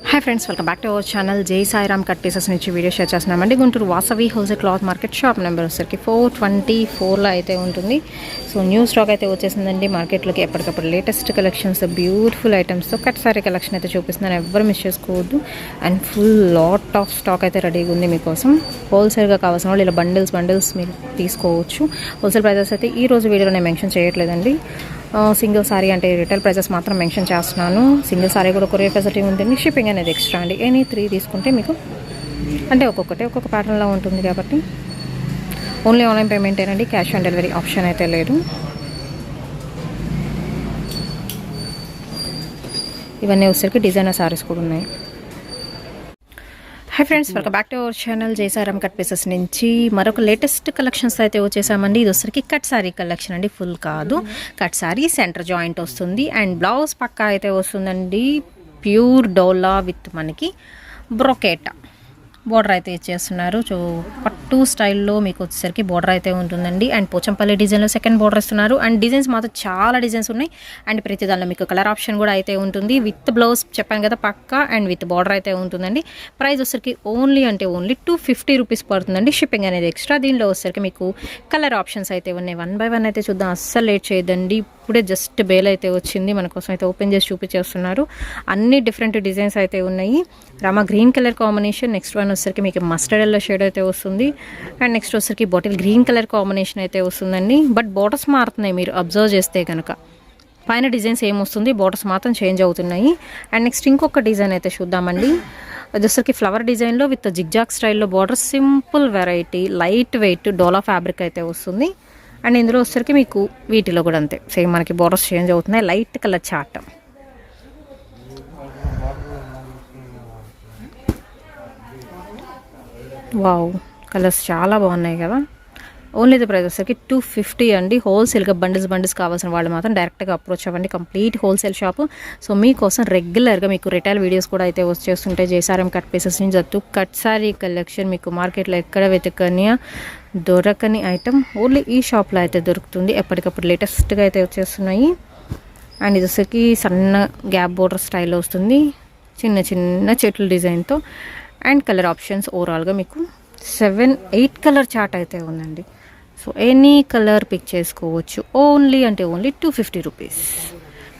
Hi friends welcome back to our channel Jai Sairam cut pieces నుంచి video share చేస్తున్నామండి. Guntur Vasavi wholesale cloth market shop number వచ్చేసరికి four twenty ఫోర్లో అయితే ఉంటుంది. So new stock అయితే వచ్చేసిందండి. మార్కెట్లోకి ఎప్పటికప్పుడు లేటెస్ట్ కలెక్షన్స్ బ్యూటిఫుల్ ఐటమ్స్తో కట్ సారీ కలెక్షన్ అయితే చూపిస్తున్నాను. ఎవ్వరు మిస్ చేసుకోవద్దు. And full lot of stock అయితే రెడీగా ఉంది మీకోసం. హోల్సేల్గా కావాల్సిన వాళ్ళు ఇలా బండిల్స్ బండిల్స్ మీరు తీసుకోవచ్చు. హోల్సేల్ ప్రైజెస్ అయితే ఈ రోజు వీడియోలో నేను మెన్షన్ చేయట్లేదండి. సింగిల్ సారీ అంటే రిటైల్ ప్రైజెస్ మాత్రం మెన్షన్ చేస్తున్నాను. సింగిల్ సారీ కూడా కొరియర్ ఫెసిలిటీ ఉంటుంది షిప్పింగ్ అనేది ఎక్స్ట్రా అండి. ఎనీ త్రీ తీసుకుంటే మీకు అంటే ఒక్కొక్కటి ఒక్కొక్క ప్యాటర్న్లో ఉంటుంది కాబట్టి ఓన్లీ ఆన్లైన్ పేమెంటేనండి క్యాష్ ఆన్ డెలివరీ ఆప్షన్ అయితే లేదు. ఇవన్నీ వచ్చేసరికి డిజైనర్ సారీస్ కూడా ఉన్నాయి. Hi friends welcome back to our channel Jaisaram cut pieces నుంచి మరొక లేటెస్ట్ కలెక్షన్స్ అయితే వచ్చేసామండి. ఇది వచ్చరికి కట్ సారీ కలెక్షన్ అండి. ఫుల్ కాదు. కట్ సారీ సెంటర్ జాయింట్ వస్తుంది. అండ్ బ్లౌజ్ పక్కా అయితే వస్తుందండి. ప్యూర్ డోలా విత్ మనకి బ్రొకేటా బోర్డర్ అయితే ఇచ్చేస్తున్నారు. సో పట్టు స్టైల్లో మీకు వచ్చేసరికి బోర్డర్ అయితే ఉంటుందండి. అండ్ పోచంపల్లి డిజైన్లో సెకండ్ బోర్డర్ ఇస్తున్నారు. అండ్ డిజైన్స్ మాత్రం చాలా డిజైన్స్ ఉన్నాయి. అండ్ ప్రతి దానిలో మీకు కలర్ ఆప్షన్ కూడా అయితే ఉంటుంది. విత్ బ్లౌజ్ చెప్పాను కదా పక్కా అండ్ విత్ బార్డర్ అయితే ఉంటుందండి. ప్రైస్ వచ్చేసరికి ఓన్లీ అంటే ఓన్లీ టూ ఫిఫ్టీ రూపీస్ పడుతుందండి. షిప్పింగ్ అనేది ఎక్స్ట్రా దీనిలో వచ్చేసరికి మీకు కలర్ ఆప్షన్స్ అయితే ఉన్నాయి. వన్ బై వన్ అయితే చూద్దాం. అస్సలు లేట్ చేయదండి ఇప్పుడే జస్ట్ బేల్ అయితే వచ్చింది. మన కోసం అయితే ఓపెన్ చేసి చూపించేస్తున్నారు. అన్ని డిఫరెంట్ డిజైన్స్ అయితే ఉన్నాయి. Rama green colour combination. Next one వచ్చేసరికి మీకు మస్టర్డ్ ఎల్లో షేడ్ అయితే వస్తుంది. అండ్ నెక్స్ట్ వచ్చేసరికి బాటిల్ గ్రీన్ కలర్ కాంబినేషన్ అయితే వస్తుందండి. బట్ బాటర్స్ మారుతున్నాయి మీరు అబ్జర్వ్ చేస్తే కనుక పైన డిజైన్స్ ఏమొస్తుంది బాటర్స్ మాత్రం చేంజ్ అవుతున్నాయి. అండ్ నెక్స్ట్ ఇంకొక డిజైన్ అయితే చూద్దామండి. అది ఫ్లవర్ డిజైన్లో విత్ జిగ్జాక్ స్టైల్లో border simple variety light weight dola fabric అయితే వస్తుంది. అండ్ ఇందులో వచ్చరికి మీకు వీటిలో కూడా అంతే. సేమ్ మనకి బార్డర్స్ చేంజ్ అవుతున్నాయి. Light colour chart wow colours చాలా బాగున్నాయి కదా. ఓన్లీ ది ప్రైస్ వచ్చేసరికి టూ ఫిఫ్టీ అండి. హోల్సేల్గా బండిల్స్ బండిల్స్ కావాల్సిన వాళ్ళు మాత్రం డైరెక్ట్గా అప్రోచ్ అవ్వండి. కంప్లీట్ హోల్సేల్ షాప్ సో మీకోసం రెగ్యులర్గా మీకు రిటైల్ వీడియోస్ కూడా అయితే వచ్చేస్తుంటాయి జేసారం కట్ పీసెస్ నుంచి జట్టు కట్ సారీ కలెక్షన్ మీకు మార్కెట్లో ఎక్కడ వెతకని దొరకని ఐటమ్ ఓన్లీ ఈ షాప్లో అయితే దొరుకుతుంది. ఎప్పటికప్పుడు లేటెస్ట్గా అయితే వచ్చేస్తున్నాయి. అండ్ ఇది వచ్చేసరికి సన్న గ్యాప్ బోర్డర్ స్టైల్లో వస్తుంది. చిన్న చిన్న చెట్ల డిజైన్తో అండ్ కలర్ ఆప్షన్స్ ఓవరాల్గా మీకు సెవెన్ ఎయిట్ కలర్ చార్ట్ అయితే ఉందండి. సో ఎనీ కలర్ పిక్ చేసుకోవచ్చు. ఓన్లీ అంటే only two fifty rupees.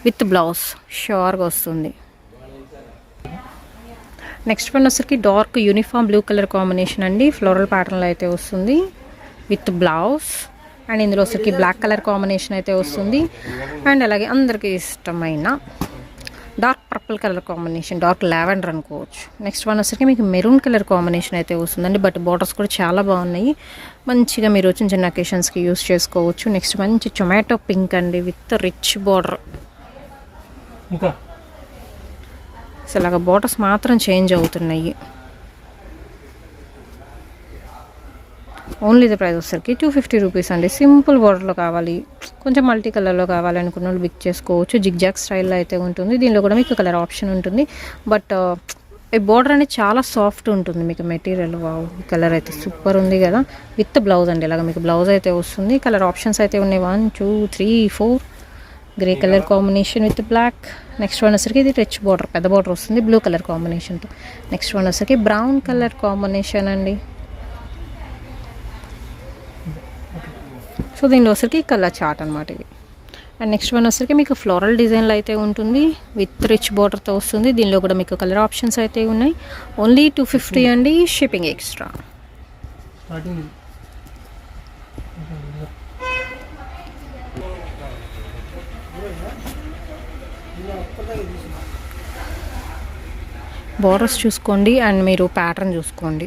With blouse షోర్గా వస్తుంది. నెక్స్ట్ వన్ వచ్చరికి dark uniform blue colour combination అండి. ఫ్లోరల్ ప్యాటర్న్లో అయితే వస్తుంది. With blouse. అండ్ ఇందులో వచ్చరికి బ్లాక్ కలర్ కాంబినేషన్ అయితే వస్తుంది. అండ్ అలాగే అందరికీ ఇష్టమైన dark purple colour combination dark lavender అనుకోవచ్చు. నెక్స్ట్ వన్ వచ్చరికి మీకు మెరూన్ కలర్ కాంబినేషన్ అయితే వస్తుందండి బట్ బార్డర్స్ కూడా చాలా బాగున్నాయి. మంచిగా మీరు చిన్న చిన్న అకేషన్స్కి యూస్ చేసుకోవచ్చు. నెక్స్ట్ మంచి టొమాటో పింక్ అండి విత్ రిచ్ బార్డర్ ఇంకా? అసలు బార్డర్స్ మాత్రం చేంజ్ అవుతున్నాయి. ఓన్లీ ది ప్రైస్ వచ్చరికి టూ ఫిఫ్టీ రూపీస్ అండి. సింపుల్ బార్డర్లో కావాలి. కొంచెం మల్టీ కలర్లో కావాలి అనుకున్న వాళ్ళు బిక్ చేసుకోవచ్చు జిగ్జాక్ స్టైల్లో అయితే ఉంటుంది. దీనిలో కూడా మీకు కలర్ ఆప్షన్ ఉంటుంది. బట్ ఈ బార్డర్ అనేది చాలా సాఫ్ట్ ఉంటుంది మీకు మెటీరియల్ వావ్ కలర్ అయితే సూపర్ ఉంది కదా. విత్ బ్లౌజ్ అండి. ఇలాగ మీకు బ్లౌజ్ అయితే వస్తుంది. కలర్ ఆప్షన్స్ అయితే ఉన్నాయి. One two three four grey colour combination with black next one వచ్చరికి ఇది రిచ్ బార్డర్ పెద్ద బార్డర్ వస్తుంది. బ్లూ కలర్ కాంబినేషన్తో నెక్స్ట్ వన్ వచ్చరికి బ్రౌన్ కలర్ కాంబినేషన్ అండి. సో దీనిలో వచ్చరికి కలర్ చార్ట్ అనమాట ఇది. అండ్ నెక్స్ట్ వన్ వచ్చరికి మీకు ఫ్లోరల్ డిజైన్లో అయితే ఉంటుంది. విత్ రిచ్ బార్డర్తో వస్తుంది. దీనిలో కూడా మీకు కలర్ ఆప్షన్స్ అయితే ఉన్నాయి. ఓన్లీ టూ ఫిఫ్టీ అండి షిప్పింగ్ ఎక్స్ట్రా. బార్డర్స్ చూసుకోండి అండ్ మీరు ప్యాటర్న్ చూసుకోండి.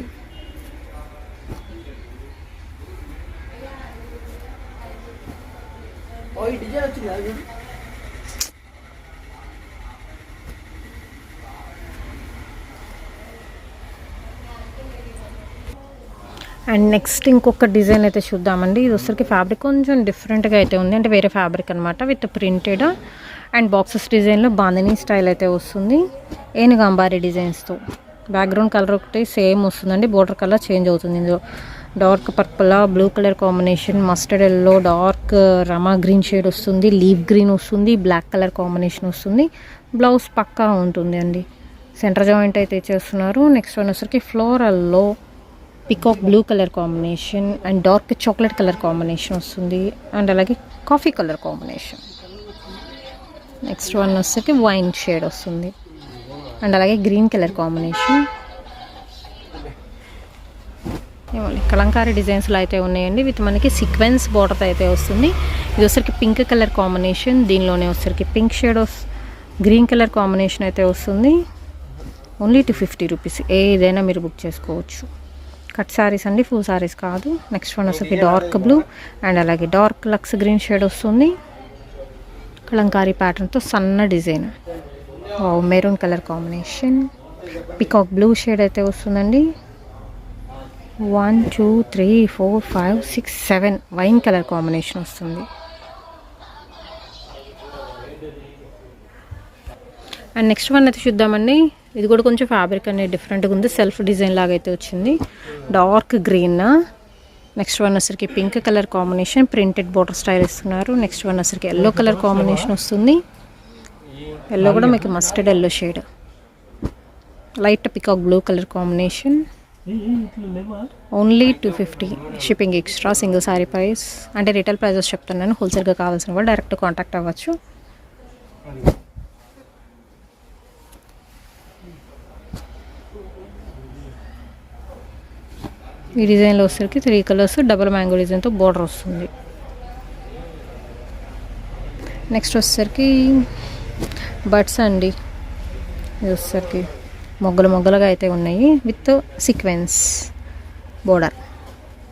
అండ్ నెక్స్ట్ ఇంకొక డిజైన్ అయితే చూద్దామండి. ఇది వచ్చరికి ఫ్యాబ్రిక్ కొంచెం డిఫరెంట్గా అయితే ఉంది. అంటే వేరే ఫ్యాబ్రిక్ అనమాట విత్ ప్రింటెడ్ అండ్ బాక్సెస్ డిజైన్లో బాందినీ స్టైల్ అయితే వస్తుంది. ఏనుగు అంబారీ డిజైన్స్తో బ్యాక్గ్రౌండ్ కలర్ ఒకటి సేమ్ వస్తుందండి. బోర్డర్ కలర్ చేంజ్ అవుతుంది ఇందులో. Dark purple blue colour combination mustard yellow dark rama green shade వస్తుంది. లీవ్ గ్రీన్ వస్తుంది. బ్లాక్ కలర్ కాంబినేషన్ వస్తుంది. బ్లౌజ్ పక్కా ఉంటుంది అండి సెంటర్ జాయింట్ అయితే ఇచ్చేస్తున్నారు నెక్స్ట్ వన్ వచ్చరికి ఫ్లోరల్లో peacock blue colour combination and dark chocolate colour combination వస్తుంది. అండ్ అలాగే coffee colour combination next one వచ్చరికి వైన్ షేడ్ వస్తుంది. అండ్ అలాగే గ్రీన్ కలర్ కాంబినేషన్ ఏమోలే కలంకారీ డిజైన్స్లో అయితే ఉన్నాయండి. విత్ మనకి సీక్వెన్స్ బోర్డర్ అయితే వస్తుంది. ఇది వచ్చరికి పింక్ కలర్ కాంబినేషన్ దీనిలోనే వచ్చరికి pink shade green colour combination అయితే వస్తుంది. ఓన్లీ టూ ఫిఫ్టీ రూపీస్ ఏదైనా మీరు బుక్ చేసుకోవచ్చు. కట్ శారీస్ అండి ఫుల్ శారీస్ కాదు. నెక్స్ట్ వన్ వచ్చరికి డార్క్ బ్లూ అండ్ అలాగే డార్క్ లక్స్ గ్రీన్ షేడ్ వస్తుంది. కలంకారీ ప్యాటర్న్తో సన్న design. Maroon colour combination peacock blue shade అయితే వస్తుందండి. One two three four five six seven wine colour combination వస్తుంది. అండ్ నెక్స్ట్ వన్ అయితే చూద్దామండి. ఇది కూడా కొంచెం ఫ్యాబ్రిక్ అనేది డిఫరెంట్గా ఉంది. సెల్ఫ్ డిజైన్ లాగా అయితే వచ్చింది. డార్క్ గ్రీన్ నెక్స్ట్ వన్ వచ్చరికి pink colour combination printed border style ఇస్తున్నారు. నెక్స్ట్ వన్ వచ్చరికి ఎల్లో కలర్ కాంబినేషన్ వస్తుంది? ఎల్లో కూడా మీకు mustard yellow shade light peacock blue colour combination only two fifty shipping extra single sari price అంటే retail prices చెప్తున్నాను. హోల్సేల్గా కావాల్సిన వాళ్ళు డైరెక్ట్ కాంటాక్ట్ అవ్వచ్చు. ఈ డిజైన్లో వచ్చేసరికి త్రీ కలర్స్ డబల్ మ్యాంగో డిజైన్తో బోర్డర్ వస్తుంది. నెక్స్ట్ వచ్చేసరికి బడ్స్ అండి. ఇది వచ్చేసరికి మొగ్గలు మొగ్గలుగా అయితే ఉన్నాయి with sequence border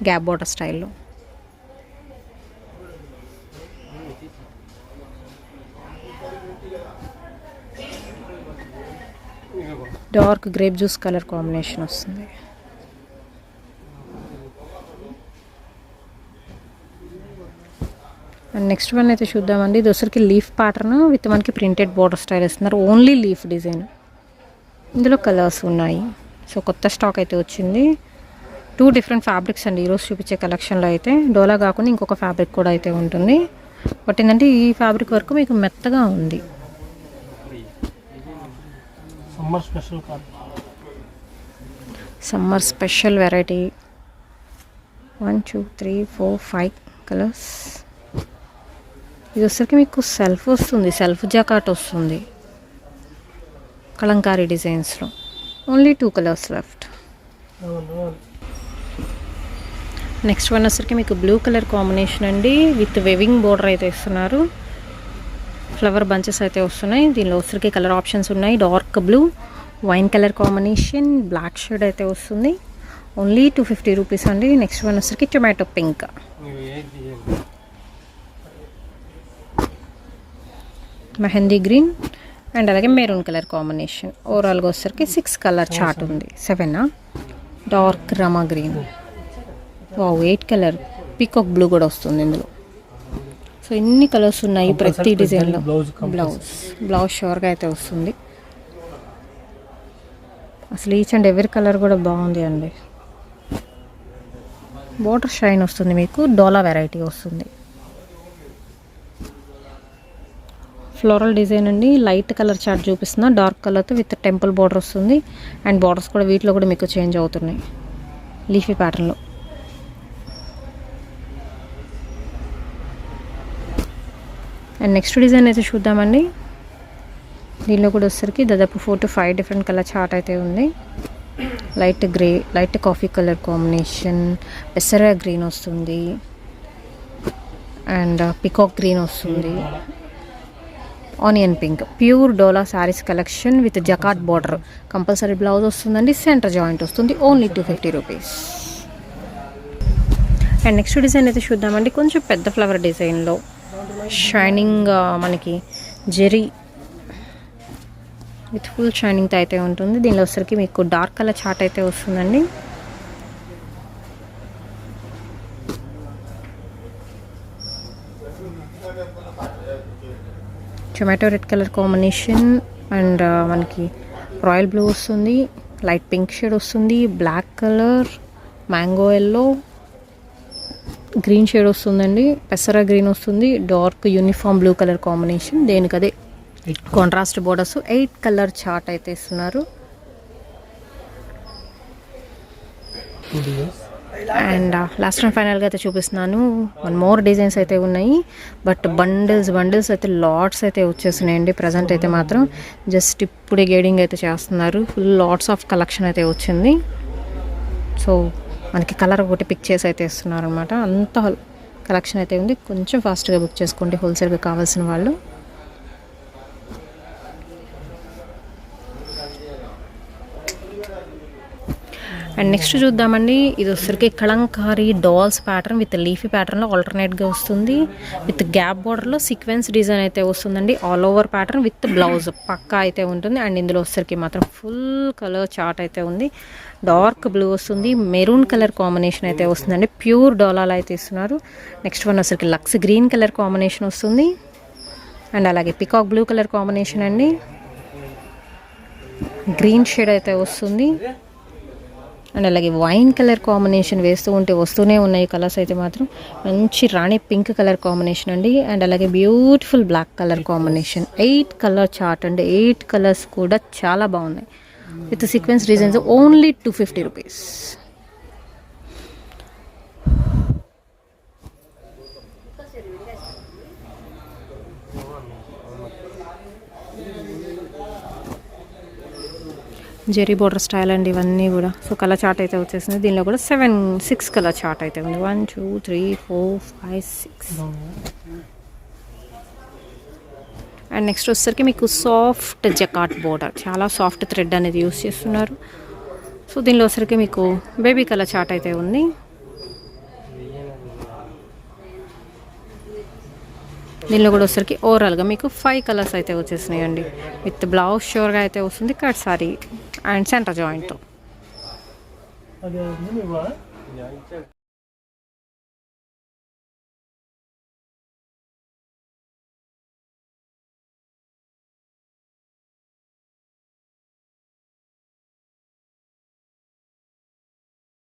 gap border స్టైల్లో dark grape juice colour combination వస్తుంది. నెక్స్ట్ వన్ అయితే చూద్దామండి. దోసరికి లీఫ్ ప్యాటర్న్ విత్ మనకి ప్రింటెడ్ బోర్డర్ స్టైల్ ఇస్తున్నారు ఓన్లీ లీఫ్ డిజైన్ ఇందులో కలర్స్ ఉన్నాయి. సో కొత్త స్టాక్ అయితే వచ్చింది. టూ డిఫరెంట్ ఫ్యాబ్రిక్స్ అండి. ఈరోజు చూపించే కలెక్షన్లో అయితే. డోలా కాకుండా ఇంకొక ఫ్యాబ్రిక్ కూడా అయితే ఉంటుంది. బట్ ఏంటంటే ఈ ఫ్యాబ్రిక్ వరకు మీకు మెత్తగా ఉంది. Summer special summer special variety one two three four five colours ఇది వచ్చరికి మీకు సెల్ఫ్ వస్తుంది. సెల్ఫ్ జాకాట్ వస్తుంది. Kalamkari డిజైన్స్లో. Only two colours left. Next one వచ్చరికి మీకు బ్లూ కలర్ కాంబినేషన్ అండి. విత్ వెవింగ్ బోర్డర్ అయితే ఇస్తున్నారు. ఫ్లవర్ బంచెస్ అయితే వస్తున్నాయి. దీనిలో వచ్చరికి కలర్ ఆప్షన్స్ ఉన్నాయి. Dark blue wine colour combination black shade అయితే వస్తుంది. ఓన్లీ టూ ఫిఫ్టీ రూపీస్ అండి. నెక్స్ట్ వన్ వచ్చరికి tomato pink. Mehndi green and అలాగే మెరూన్ కలర్ కాంబినేషన్. ఓవరాల్గా వచ్చరికి సిక్స్ కలర్ చార్ట్ ఉంది. సెవెనా dark Rama green wow eight colour peacock blue కూడా వస్తుంది ఇందులో. సో ఎన్ని కలర్స్ ఉన్నాయి ప్రతి డిజైన్లో. బ్లౌజ్ బ్లౌజ్ షూర్గా అయితే వస్తుంది. అసలు ఈచ్ అండ్ ఎవరి కలర్ కూడా బాగుంది అండి. వాటర్ షైన్ వస్తుంది మీకు. డోలా వెరైటీ వస్తుంది. ఫ్లోరల్ డిజైన్ అండి. లైట్ కలర్ చార్ట్ చూపిస్తున్నా. డార్క్ కలర్తో విత్ టెంపుల్ బార్డర్ వస్తుంది. అండ్ బార్డర్స్ కూడా వీటిలో కూడా మీకు చేంజ్ అవుతున్నాయి. లీఫీ ప్యాటర్న్లో. అండ్ నెక్స్ట్ డిజైన్ అయితే చూద్దామండి. దీనిలో కూడా వచ్చేసరికి దాదాపు four to five different colour chart అయితే ఉంది. Light grey light coffee colour combination పెసర గ్రీన్ వస్తుంది. అండ్ పికాక్ గ్రీన్ వస్తుంది. Onion pink. Pure dola saris collection with jacquard border. Compulsory blouse వస్తుందండి సెంటర్ జాయింట్ వస్తుంది only two fifty rupees and next design అయితే చూద్దామండి కొంచెం పెద్ద ఫ్లవర్ డిజైన్లో. షైనింగ్ మనకి జెరీ విత్ ఫుల్ షైనింగ్తో అయితే ఉంటుంది. దీనిలో వచ్చరికి మీకు డార్క్ కలర్ చాట్ అయితే వస్తుందండి. Tomato red colour combination and మనకి రాయల్ బ్లూ వస్తుంది లైట్ పింక్ షేడ్ వస్తుంది black colour mango yellow green shade వస్తుందండి పెసరా గ్రీన్ వస్తుంది dark uniform blue colour combination దేనికదే. Contrast borders eight colour chart అయితే ఇస్తున్నారు. అండ్ లాస్ట్ అండ్ ఫైనల్గా అయితే చూపిస్తున్నాను. వన్ మోర్ డిజైన్స్ అయితే ఉన్నాయి. బట్ బండిల్స్ బండిల్స్ అయితే లాట్స్ అయితే వచ్చేసినాయండి. ప్రజెంట్ అయితే మాత్రం జస్ట్ ఇప్పుడే గేడింగ్ అయితే చేస్తున్నారు. ఫుల్ లాట్స్ ఆఫ్ కలెక్షన్ అయితే వచ్చింది. సో మనకి కలర్ ఒకటి పిక్ చేసి అయితే ఇస్తున్నారు అనమాట అంత కలెక్షన్ అయితే ఉంది. కొంచెం ఫాస్ట్గా బుక్ చేసుకోండి. హోల్సేల్గా కావాల్సిన వాళ్ళు. అండ్ నెక్స్ట్ చూద్దామండి. ఇది వచ్చరికి kalamkari dolls pattern with leafy ప్యాటర్న్లో ఆల్టర్నేట్గా వస్తుంది. విత్ గ్యాప్ బార్డర్లో సీక్వెన్స్ డిజైన్ అయితే వస్తుందండి. All over pattern with blouse పక్కా అయితే ఉంటుంది. అండ్ ఇందులో వచ్చరికి మాత్రం ఫుల్ కలర్ చార్ట్ అయితే ఉంది. డార్క్ బ్లూ వస్తుంది. మెరూన్ కలర్ కాంబినేషన్ అయితే వస్తుందండి. ప్యూర్ డోలాలు అయితే ఇస్తున్నారు. నెక్స్ట్ వన్ వచ్చరికి లక్స్ గ్రీన్ కలర్ కాంబినేషన్ వస్తుంది. అండ్ అలాగే పికాక్ బ్లూ కలర్ కాంబినేషన్ అండి. గ్రీన్ షేడ్ అయితే వస్తుంది. అండ్ అలాగే వైన్ కలర్ కాంబినేషన్ వేస్తూ ఉంటే వస్తూనే ఉన్నాయి కలర్స్ అయితే మాత్రం. మంచి రాణి పింక్ కలర్ కాంబినేషన్ అండి. అండ్ అలాగే beautiful black colour combination. Eight colour chart అండి. ఎయిట్ కలర్స్ కూడా చాలా బాగున్నాయి. With sequence designs only two fifty rupees zari border style అండి ఇవన్నీ కూడా. సో కలర్ చార్ట్ అయితే వచ్చేసింది. దీనిలో కూడా సెవెన్ సిక్స్ కలర్ చార్ట్ అయితే ఉంది. One two three four five six. And next వచ్చేసరికి మీకు సాఫ్ట్ జకాట్ బోర్డర్. చాలా సాఫ్ట్ థ్రెడ్ అనేది యూస్ చేస్తున్నారు. సో దీనిలో వచ్చరికి మీకు బేబీ కలర్ చార్ట్ అయితే ఉంది. దీనిలో కూడా వచ్చరికి ఓవరాల్గా మీకు ఫైవ్ కలర్స్ అయితే వచ్చేసినాయండి. విత్ బ్లౌజ్ షోర్గా అయితే వస్తుంది కట్ సారీ అండ్ సెంటర్ జాయింట్తో